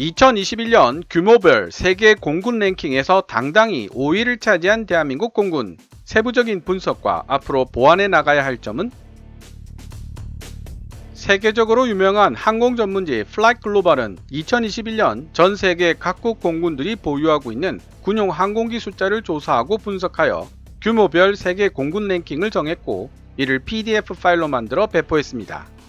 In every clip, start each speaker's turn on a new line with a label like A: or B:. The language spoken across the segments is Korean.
A: 2021년 규모별 세계 공군 랭킹에서 당당히 5위를 차지한 대한민국 공군. 세부적인 분석과 앞으로 보완해 나가야 할 점은 세계적으로 유명한 항공 전문지 플라이 글로벌은 2021년 전 세계 각국 공군들이 보유하고 있는 군용 항공기 숫자를 조사하고 분석하여 규모별 세계 공군 랭킹을 정했고 이를 PDF 파일로 만들어 배포했습니다.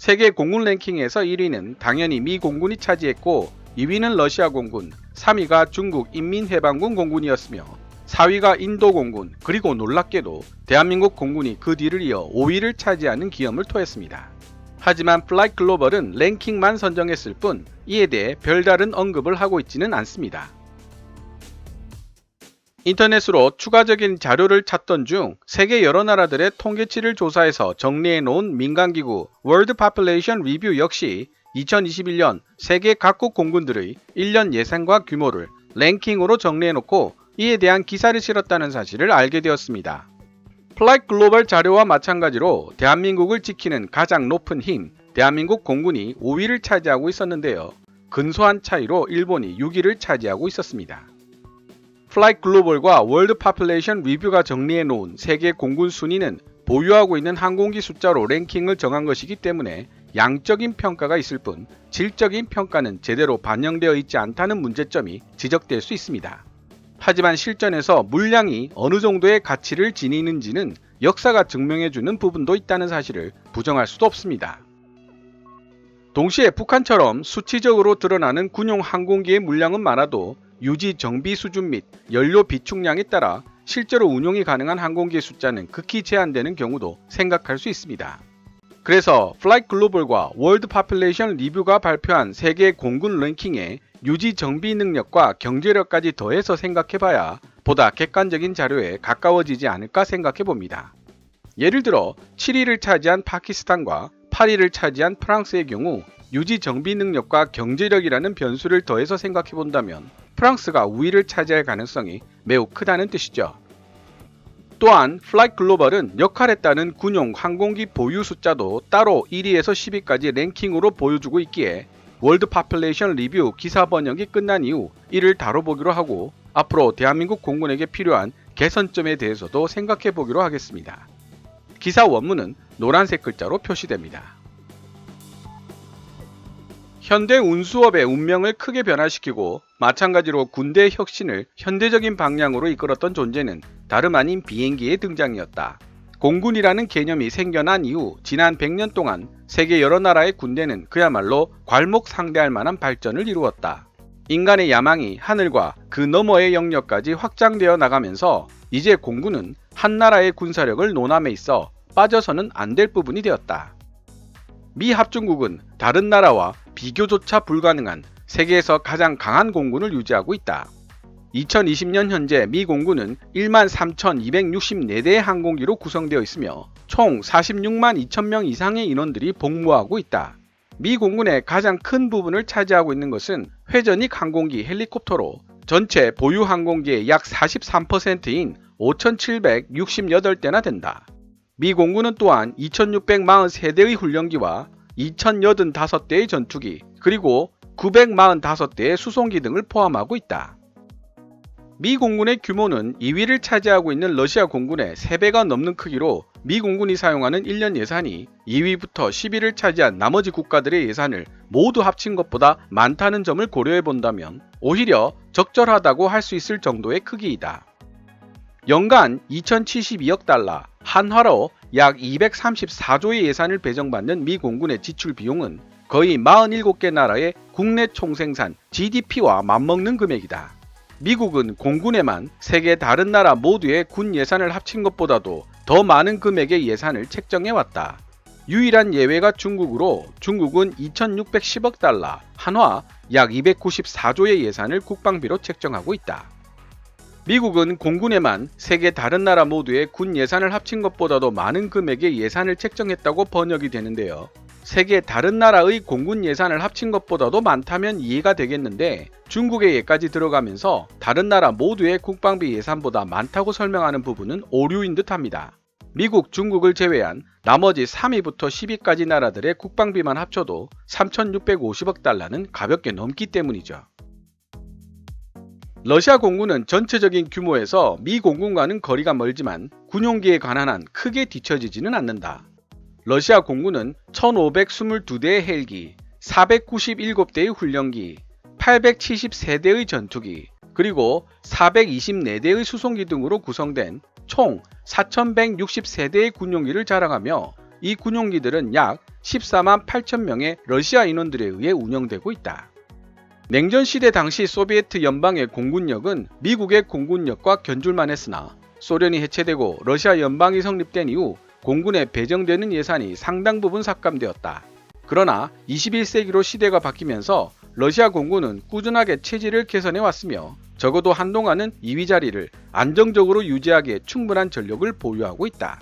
A: 세계 공군 랭킹에서 1위는 당연히 미 공군이 차지했고 2위는 러시아 공군, 3위가 중국 인민해방군 공군이었으며 4위가 인도 공군, 그리고 놀랍게도 대한민국 공군이 그 뒤를 이어 5위를 차지하는 기염을 토했습니다. 하지만 플라이 글로벌은 랭킹만 선정했을 뿐 이에 대해 별다른 언급을 하고 있지는 않습니다. 인터넷으로 추가적인 자료를 찾던 중 세계 여러 나라들의 통계치를 조사해서 정리해 놓은 민간기구 월드 파퓰레이션 리뷰 역시 2021년 세계 각국 공군들의 1년 예산과 규모를 랭킹으로 정리해 놓고 이에 대한 기사를 실었다는 사실을 알게 되었습니다. 플라이 글로벌 자료와 마찬가지로 대한민국을 지키는 가장 높은 힘, 대한민국 공군이 5위를 차지하고 있었는데요. 근소한 차이로 일본이 6위를 차지하고 있었습니다. 플라이 글로벌과 월드 파퓰레이션 리뷰가 정리해 놓은 세계 공군 순위는 보유하고 있는 항공기 숫자로 랭킹을 정한 것이기 때문에 양적인 평가가 있을 뿐 질적인 평가는 제대로 반영되어 있지 않다는 문제점이 지적될 수 있습니다. 하지만 실전에서 물량이 어느 정도의 가치를 지니는지는 역사가 증명해주는 부분도 있다는 사실을 부정할 수도 없습니다. 동시에 북한처럼 수치적으로 드러나는 군용 항공기의 물량은 많아도 유지 정비 수준 및 연료 비축량에 따라 실제로 운용이 가능한 항공기의 숫자는 극히 제한되는 경우도 생각할 수 있습니다. 그래서 플라이 글로벌과 월드 파퓰레이션 리뷰가 발표한 세계 공군 랭킹에 유지 정비 능력과 경제력까지 더해서 생각해봐야 보다 객관적인 자료에 가까워지지 않을까 생각해 봅니다. 예를 들어 7위를 차지한 파키스탄과 8위를 차지한 프랑스의 경우 유지 정비 능력과 경제력이라는 변수를 더해서 생각해 본다면 프랑스가 우위를 차지할 가능성이 매우 크다는 뜻이죠. 또한 플라이 글로벌은 역할에 따른 군용 항공기 보유 숫자도 따로 1위에서 10위까지 랭킹으로 보여주고 있기에 월드 파퓰레이션 리뷰 기사 번역이 끝난 이후 이를 다뤄보기로 하고 앞으로 대한민국 공군에게 필요한 개선점에 대해서도 생각해 보기로 하겠습니다. 기사 원문은 노란색 글자로 표시됩니다. 현대 운수업의 운명을 크게 변화시키고 마찬가지로 군대의 혁신을 현대적인 방향으로 이끌었던 존재는 다름 아닌 비행기의 등장이었다. 공군이라는 개념이 생겨난 이후 지난 100년 동안 세계 여러 나라의 군대는 그야말로 괄목상대할 만한 발전을 이루었다. 인간의 야망이 하늘과 그 너머의 영역까지 확장되어 나가면서 이제 공군은 한 나라의 군사력을 논함에 있어 빠져서는 안 될 부분이 되었다. 미 합중국은 다른 나라와 비교조차 불가능한 세계에서 가장 강한 공군을 유지하고 있다. 2020년 현재 미 공군은 1만 3,264대의 항공기로 구성되어 있으며 총 46만 2천명 이상의 인원들이 복무하고 있다. 미 공군의 가장 큰 부분을 차지하고 있는 것은 회전익 항공기 헬리콥터로 전체 보유 항공기의 약 43%인 5,768대나 된다. 미 공군은 또한 2,643대의 훈련기와 2,085대의 전투기, 그리고 945대의 수송기 등을 포함하고 있다. 미 공군의 규모는 2위를 차지하고 있는 러시아 공군의 3배가 넘는 크기로 미 공군이 사용하는 1년 예산이 2위부터 10위를 차지한 나머지 국가들의 예산을 모두 합친 것보다 많다는 점을 고려해 본다면 오히려 적절하다고 할 수 있을 정도의 크기이다. 연간 2,072억 달러, 한화로 약 234조의 예산을 배정받는 미 공군의 지출 비용은 거의 47개 나라의 국내 총생산 GDP와 맞먹는 금액이다. 미국은 공군에만 세계 다른 나라 모두의 군 예산을 합친 것보다도 더 많은 금액의 예산을 책정해왔다. 유일한 예외가 중국으로 중국은 2610억 달러, 한화 약 294조의 예산을 국방비로 책정하고 있다. 미국은 공군에만 세계 다른 나라 모두의 군 예산을 합친 것보다도 많은 금액의 예산을 책정했다고 번역이 되는데요. 세계 다른 나라의 공군 예산을 합친 것보다도 많다면 이해가 되겠는데 중국의 예까지 들어가면서 다른 나라 모두의 국방비 예산보다 많다고 설명하는 부분은 오류인 듯 합니다. 미국, 중국을 제외한 나머지 3위부터 10위까지 나라들의 국방비만 합쳐도 3,650억 달러는 가볍게 넘기 때문이죠. 러시아 공군은 전체적인 규모에서 미 공군과는 거리가 멀지만 군용기에 관한 한 크게 뒤처지지는 않는다. 러시아 공군은 1522대의 헬기, 497대의 훈련기, 873대의 전투기, 그리고 424대의 수송기 등으로 구성된 총 4160세대의 군용기를 자랑하며 이 군용기들은 약 14만 8천 명의 러시아 인원들에 의해 운영되고 있다. 냉전 시대 당시 소비에트 연방의 공군력은 미국의 공군력과 견줄만 했으나 소련이 해체되고 러시아 연방이 성립된 이후 공군에 배정되는 예산이 상당 부분 삭감되었다. 그러나 21세기로 시대가 바뀌면서 러시아 공군은 꾸준하게 체질을 개선해 왔으며 적어도 한동안은 2위 자리를 안정적으로 유지하기에 충분한 전력을 보유하고 있다.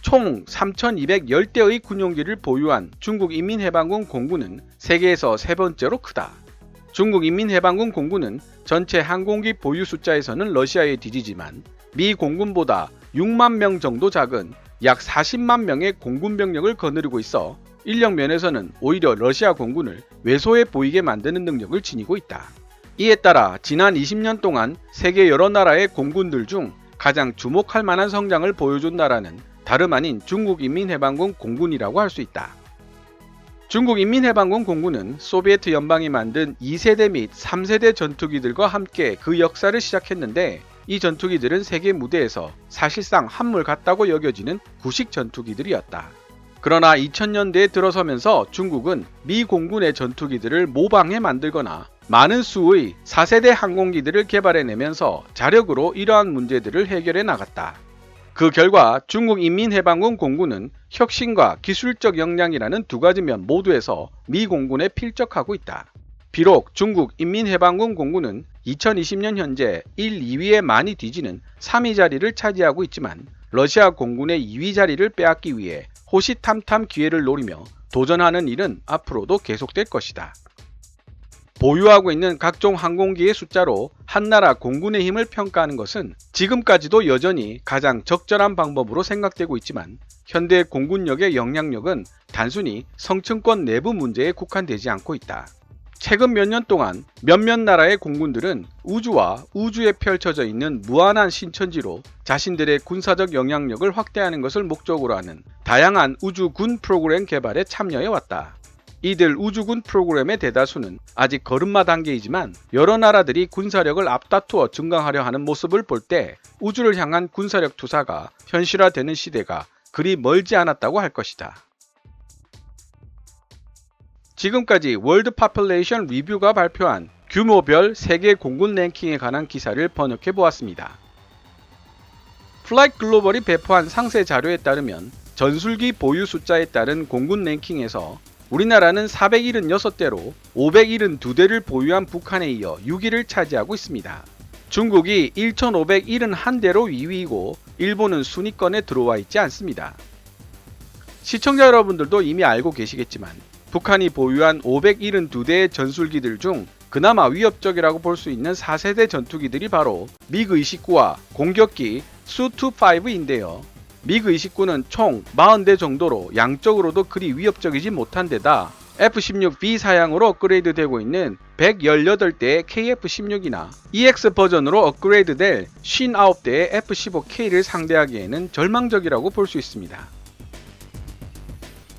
A: 총 3,210대의 군용기를 보유한 중국 인민해방군 공군은 세계에서 세 번째로 크다. 중국 인민해방군 공군은 전체 항공기 보유 숫자에서는 러시아에 뒤지지만 미 공군보다 6만 명 정도 작은 약 40만 명의 공군 병력을 거느리고 있어 인력 면에서는 오히려 러시아 공군을 왜소해 보이게 만드는 능력을 지니고 있다. 이에 따라 지난 20년 동안 세계 여러 나라의 공군들 중 가장 주목할 만한 성장을 보여준 나라는 다름 아닌 중국인민해방군 공군이라고 할 수 있다. 중국인민해방군 공군은 소비에트 연방이 만든 2세대 및 3세대 전투기들과 함께 그 역사를 시작했는데 이 전투기들은 세계 무대에서 사실상 한물 같다고 여겨지는 구식 전투기들이었다. 그러나 2000년대에 들어서면서 중국은 미 공군의 전투기들을 모방해 만들거나 많은 수의 4세대 항공기들을 개발해내면서 자력으로 이러한 문제들을 해결해 나갔다. 그 결과 중국 인민해방군 공군은 혁신과 기술적 역량이라는 두 가지 면 모두에서 미 공군에 필적하고 있다. 비록 중국 인민해방군 공군은 2020년 현재 1, 2위에 많이 뒤지는 3위 자리를 차지하고 있지만 러시아 공군의 2위 자리를 빼앗기 위해 호시탐탐 기회를 노리며 도전하는 일은 앞으로도 계속될 것이다. 보유하고 있는 각종 항공기의 숫자로 한나라 공군의 힘을 평가하는 것은 지금까지도 여전히 가장 적절한 방법으로 생각되고 있지만 현대 공군력의 영향력은 단순히 성층권 내부 문제에 국한되지 않고 있다. 최근 몇 년 동안 몇몇 나라의 공군들은 우주와 우주에 펼쳐져 있는 무한한 신천지로 자신들의 군사적 영향력을 확대하는 것을 목적으로 하는 다양한 우주군 프로그램 개발에 참여해 왔다. 이들 우주군 프로그램의 대다수는 아직 걸음마 단계이지만 여러 나라들이 군사력을 앞다투어 증강하려 하는 모습을 볼 때 우주를 향한 군사력 투사가 현실화되는 시대가 그리 멀지 않았다고 할 것이다. 지금까지 월드 파퓰레이션 리뷰가 발표한 규모별 세계 공군 랭킹에 관한 기사를 번역해 보았습니다. 플라이트 글로벌이 배포한 상세 자료에 따르면 전술기 보유 숫자에 따른 공군 랭킹에서 우리나라는 476대로 572대를 보유한 북한에 이어 6위를 차지하고 있습니다. 중국이 1571대로 2위이고 일본은 순위권에 들어와 있지 않습니다. 시청자 여러분들도 이미 알고 계시겠지만 북한이 보유한 572대의 전술기들 중 그나마 위협적이라고 볼 수 있는 4세대 전투기들이 바로 미그 29와 공격기 수-25인데요. 미그 29는 총 40대 정도로 양적으로도 그리 위협적이지 못한 데다 F-16B 사양으로 업그레이드 되고 있는 118대의 KF-16이나 EX 버전으로 업그레이드 될 59대의 F-15K를 상대하기에는 절망적이라고 볼 수 있습니다.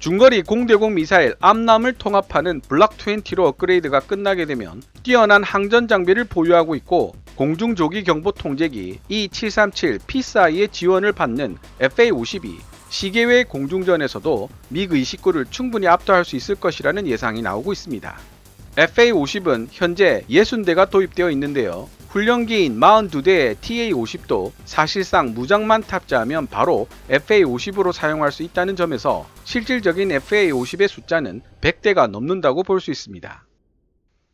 A: 중거리 공대공 미사일 암람을 통합하는 블락20로 업그레이드가 끝나게 되면 뛰어난 항전 장비를 보유하고 있고 공중조기 경보 통제기 E737P4E의 지원을 받는 FA-52 시계외 공중전에서도 미그 29를 충분히 압도할 수 있을 것이라는 예상이 나오고 있습니다. FA-50은 현재 60대가 도입되어 있는데요. 훈련기인 42대의 TA-50도 사실상 무장만 탑재하면 바로 FA-50으로 사용할 수 있다는 점에서 실질적인 FA-50의 숫자는 100대가 넘는다고 볼 수 있습니다.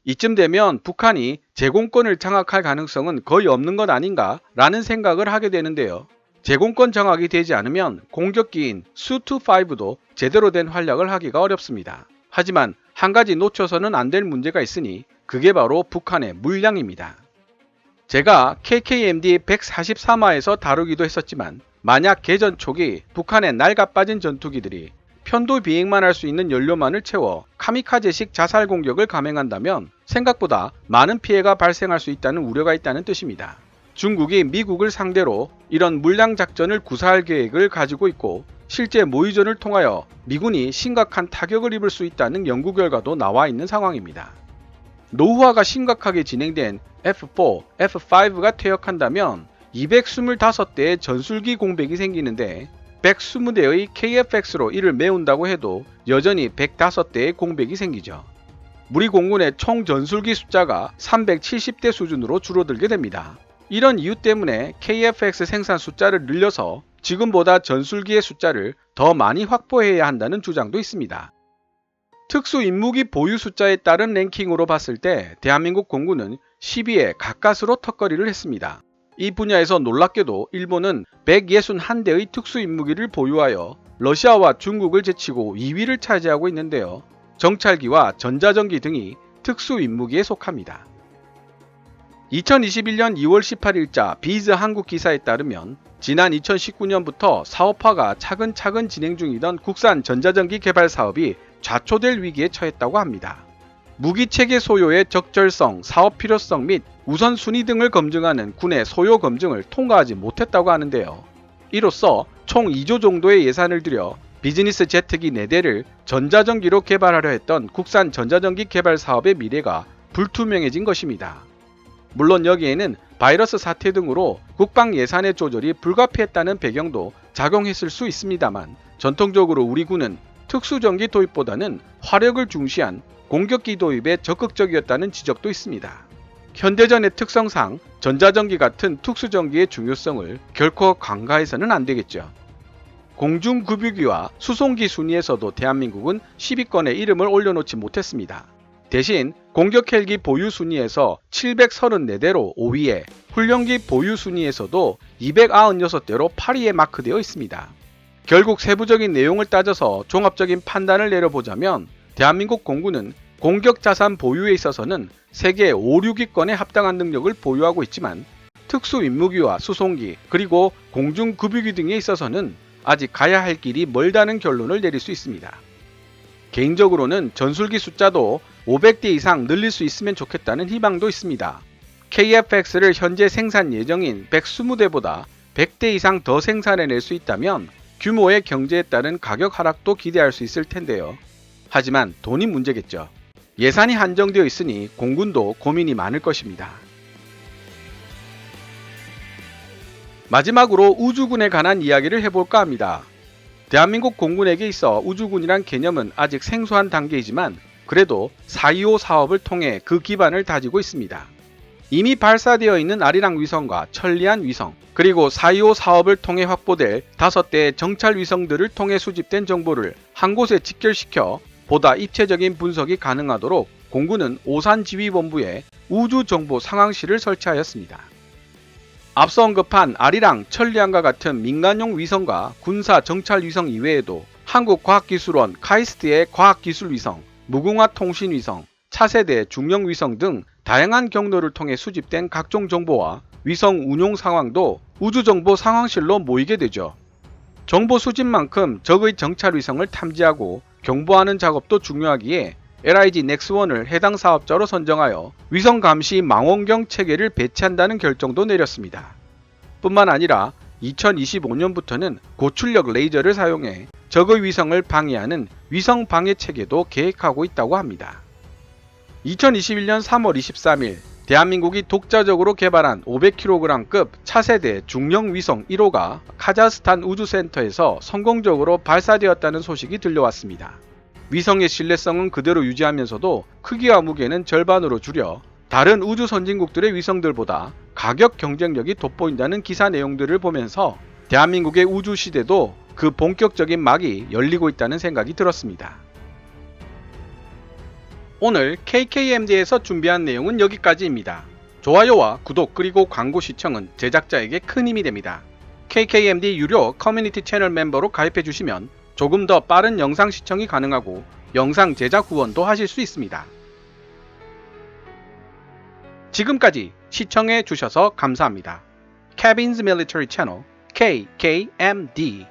A: 이쯤 되면 북한이 제공권을 장악할 가능성은 거의 없는 것 아닌가 라는 생각을 하게 되는데요. 제공권 장악이 되지 않으면 공격기인 수-25도 제대로 된 활약을 하기가 어렵습니다. 하지만 한 가지 놓쳐서는 안 될 문제가 있으니 그게 바로 북한의 물량입니다. 제가 KKMD 143화에서 다루기도 했었지만 만약 개전 초기 북한의 낡아 빠진 전투기들이 편도 비행만 할 수 있는 연료만을 채워 카미카제식 자살 공격을 감행한다면 생각보다 많은 피해가 발생할 수 있다는 우려가 있다는 뜻입니다. 중국이 미국을 상대로 이런 물량 작전을 구사할 계획을 가지고 있고 실제 모의전을 통하여 미군이 심각한 타격을 입을 수 있다는 연구 결과도 나와 있는 상황입니다. 노후화가 심각하게 진행된 F4, F5가 퇴역한다면 225대의 전술기 공백이 생기는데 120대의 KFX로 이를 메운다고 해도 여전히 105대의 공백이 생기죠. 우리 공군의 총 전술기 숫자가 370대 수준으로 줄어들게 됩니다. 이런 이유 때문에 KFX 생산 숫자를 늘려서 지금보다 전술기의 숫자를 더 많이 확보해야 한다는 주장도 있습니다. 특수 임무기 보유 숫자에 따른 랭킹으로 봤을 때 대한민국 공군은 10위에 가까스로 턱걸이를 했습니다. 이 분야에서 놀랍게도 일본은 161대의 특수 임무기를 보유하여 러시아와 중국을 제치고 2위를 차지하고 있는데요. 정찰기와 전자전기 등이 특수 임무기에 속합니다. 2021년 2월 18일자 비즈 한국 기사에 따르면 지난 2019년부터 사업화가 차근차근 진행 중이던 국산 전자전기 개발 사업이 좌초될 위기에 처했다고 합니다. 무기체계 소요의 적절성, 사업 필요성 및 우선순위 등을 검증하는 군의 소요 검증을 통과하지 못했다고 하는데요. 이로써 총 2조 정도의 예산을 들여 비즈니스 제트기 4대를 전자전기로 개발하려 했던 국산 전자전기 개발 사업의 미래가 불투명해진 것입니다. 물론 여기에는 바이러스 사태 등으로 국방 예산의 조절이 불가피했다는 배경도 작용했을 수 있습니다만 전통적으로 우리 군은 특수전기 도입보다는 화력을 중시한 공격기 도입에 적극적이었다는 지적도 있습니다. 현대전의 특성상 전자전기 같은 특수전기의 중요성을 결코 간과해서는 안 되겠죠. 공중급유기와 수송기 순위에서도 대한민국은 10위권에 이름을 올려놓지 못했습니다. 대신 공격 헬기 보유 순위에서 734대로 5위에 훈련기 보유 순위에서도 296대로 8위에 마크되어 있습니다. 결국 세부적인 내용을 따져서 종합적인 판단을 내려보자면 대한민국 공군은 공격 자산 보유에 있어서는 세계 5, 6위권에 합당한 능력을 보유하고 있지만 특수 임무기와 수송기 그리고 공중급유기 등에 있어서는 아직 가야 할 길이 멀다는 결론을 내릴 수 있습니다. 개인적으로는 전술기 숫자도 500대 이상 늘릴 수 있으면 좋겠다는 희망도 있습니다. KFX를 현재 생산 예정인 120대보다 100대 이상 더 생산해낼 수 있다면 규모의 경제에 따른 가격 하락도 기대할 수 있을 텐데요. 하지만 돈이 문제겠죠. 예산이 한정되어 있으니 공군도 고민이 많을 것입니다. 마지막으로 우주군에 관한 이야기를 해볼까 합니다. 대한민국 공군에게 있어 우주군이란 개념은 아직 생소한 단계이지만 그래도 425 사업을 통해 그 기반을 다지고 있습니다. 이미 발사되어 있는 아리랑 위성과 천리안 위성, 그리고 425 사업을 통해 확보될 5대의 정찰 위성들을 통해 수집된 정보를 한 곳에 직결시켜 보다 입체적인 분석이 가능하도록 공군은 오산 지휘본부에 우주정보 상황실을 설치하였습니다. 앞서 언급한 아리랑, 천리안과 같은 민간용 위성과 군사 정찰 위성 이외에도 한국과학기술원 카이스트의 과학기술위성, 무궁화 통신위성, 차세대 중령위성 등 다양한 경로를 통해 수집된 각종 정보와 위성 운용 상황도 우주정보 상황실로 모이게 되죠. 정보 수집만큼 적의 정찰 위성을 탐지하고 경보하는 작업도 중요하기에 LIG 넥스1을 해당 사업자로 선정하여 위성 감시 망원경 체계를 배치한다는 결정도 내렸습니다. 뿐만 아니라 2025년부터는 고출력 레이저를 사용해 적의 위성을 방해하는 위성 방해 체계도 계획하고 있다고 합니다. 2021년 3월 23일 대한민국이 독자적으로 개발한 500kg급 차세대 중형 위성 1호가 카자흐스탄 우주센터에서 성공적으로 발사되었다는 소식이 들려왔습니다. 위성의 신뢰성은 그대로 유지하면서도 크기와 무게는 절반으로 줄여 다른 우주 선진국들의 위성들보다 가격 경쟁력이 돋보인다는 기사 내용들을 보면서 대한민국의 우주 시대도 그 본격적인 막이 열리고 있다는 생각이 들었습니다. 오늘 KKMD에서 준비한 내용은 여기까지입니다. 좋아요와 구독 그리고 광고 시청은 제작자에게 큰 힘이 됩니다. KKMD 유료 커뮤니티 채널 멤버로 가입해 주시면 조금 더 빠른 영상 시청이 가능하고 영상 제작 후원도 하실 수 있습니다. 지금까지 시청해 주셔서 감사합니다. Kevin's Military Channel KKMD